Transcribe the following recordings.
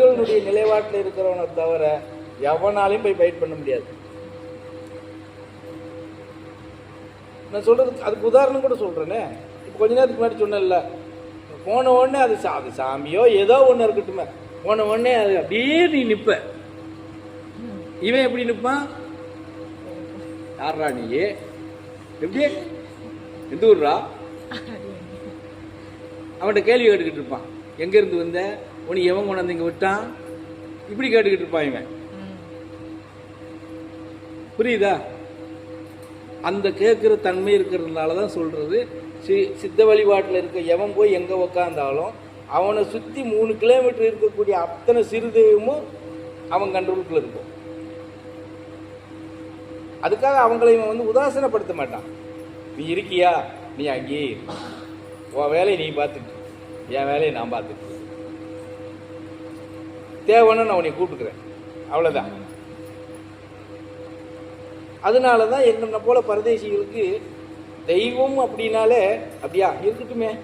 அவர்களுடைய நிலைப்பாட்டில் இருக்கிறவனை தவிர எவனாலையும் போய் ஃபைட் பண்ண முடியாது. நான் சொல்றது அதுக்கு உதாரணம் கூட சொல்றேனே. இப்போ கொஞ்ச நேரத்துக்கு முன்னாடி சொன்னேன்ல போன உடனே அது சா- அது சாமியோ ஏதோ ஒன்று இருக்கட்டுமே. போன உடனே அது அப்படியே நீ நிப்ப. இவன் எப்படி நிற்பான் யாரா நீ எப்படி எந்த ஊர்ரா அவன்கிட்ட கேள்வி கேட்டுக்கிட்டு இருப்பான். எங்க இருந்து வந்த? உனக்கு எவன் கொண்டாந்து இங்கே விட்டான்? இப்படி கேட்டுக்கிட்டு இருப்பான் இவன். புரியுதா? அந்த கேட்குற தன்மை இருக்கிறதுனால தான் சொல்கிறது சி சித்த வழிபாட்டில் இருக்க எவன் போய் எங்கே உக்காந்தாலும் அவனை சுற்றி மூணு கிலோமீட்டர் இருக்கக்கூடிய அத்தனை சிறு தெய்வமும் அவன் கண்ட்ரோலுக்குள்ள இருக்கும். அதுக்காக அவங்களை இவன் வந்து உதாசீனப்படுத்த மாட்டான். நீ இருக்கியா? நீ அங்கேயே உன் வேலையை நீ பார்த்துட்டு என் வேலையை நான் பார்த்துட்டு தேவைன்னு நான் உன்னை கூப்பிட்டுக்கிறேன். அவ்வளோதான் அதனால தான் என்னென்ன போல பரதேசிகளுக்கு தெய்வம் அப்படின்னாலே அப்படியா? இருக்கட்டுமே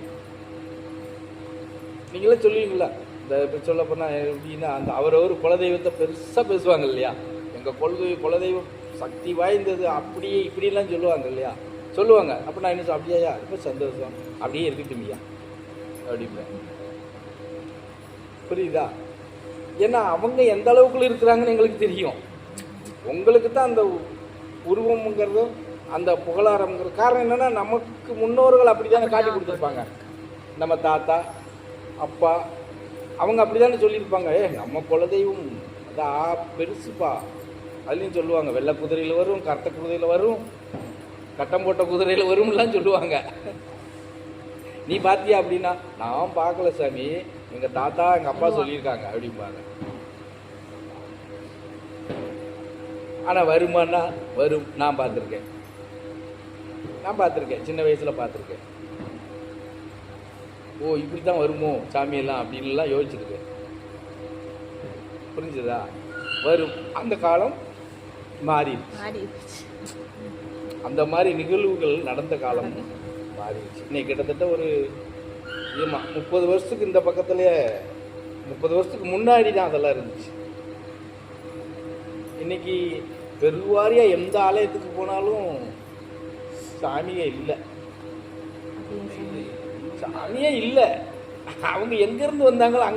நீங்களே சொல்லுவீங்களா? இந்த இப்போ சொல்ல போனால் எப்படின்னா அந்த அவரவர் குலதெய்வத்தை பெருசாக பேசுவாங்க இல்லையா? எங்கள் குலதெய்வ குலதெய்வம் சக்தி வாய்ந்தது அப்படியே இப்படிலாம் சொல்லுவாங்க இல்லையா? சொல்லுவாங்க. அப்போ நான் என்ன சொல் அப்படியா ரொம்ப சந்தோஷம். அப்படியே இருக்கட்டுமையா அப்படிம்பேன். புரியுதா? ஏன்னா அவங்க எந்த அளவுக்குள்ள இருக்கிறாங்கன்னு எங்களுக்கு தெரியும். உங்களுக்கு தான் அந்த உருவம்ங்கிறதும் அந்த புகழாரம்ங்கிற காரணம் என்னென்னா நமக்கு முன்னோர்கள் அப்படி தானே காட்டி கொடுத்துருப்பாங்க. நம்ம தாத்தா அப்பா அவங்க அப்படி தானே சொல்லியிருப்பாங்க. ஏ நம்ம குலதெய்வம் அதா பெருசுப்பா அதுலேயும் சொல்லுவாங்க. வெள்ளை குதிரையில் வரும் கருத்த குதிரையில் வரும் கட்டம் போட்ட குதிரையில் வரும்லாம் சொல்லுவாங்க. நீ பாத்தியா அப்படின்னா நான் பார்க்கல சாமி. எங்கள் தாத்தா எங்கள் அப்பா சொல்லியிருக்காங்க. அப்படிம்பாங்க. ஆனால் வருமானா? வரும். நான் பார்த்துருக்கேன். நான் பார்த்துருக்கேன். சின்ன வயசில் பார்த்துருக்கேன். ஓ இப்படி தான் வருமோ சாமியெல்லாம் அப்படின்லாம் யோசிச்சிருக்கேன். புரிஞ்சுதா? வரும். அந்த காலம் மாறி அந்த மாதிரி நிகழ்வுகள் நடந்த காலம். மாறிடுச்சு. இன்னைக்கு கிட்டத்தட்ட ஒரு ஏமா முப்பது வருஷத்துக்கு இந்த பக்கத்துலேயே முப்பது வருஷத்துக்கு முன்னாடி தான் அதெல்லாம் இருந்துச்சு. இன்னைக்கு பெருவாரியா எந்த ஆலயத்துக்கு போனாலும் சாமியே இல்லை. சாமியே இல்லை. அவங்க எங்கேருந்து வந்தாங்களோ அங்கே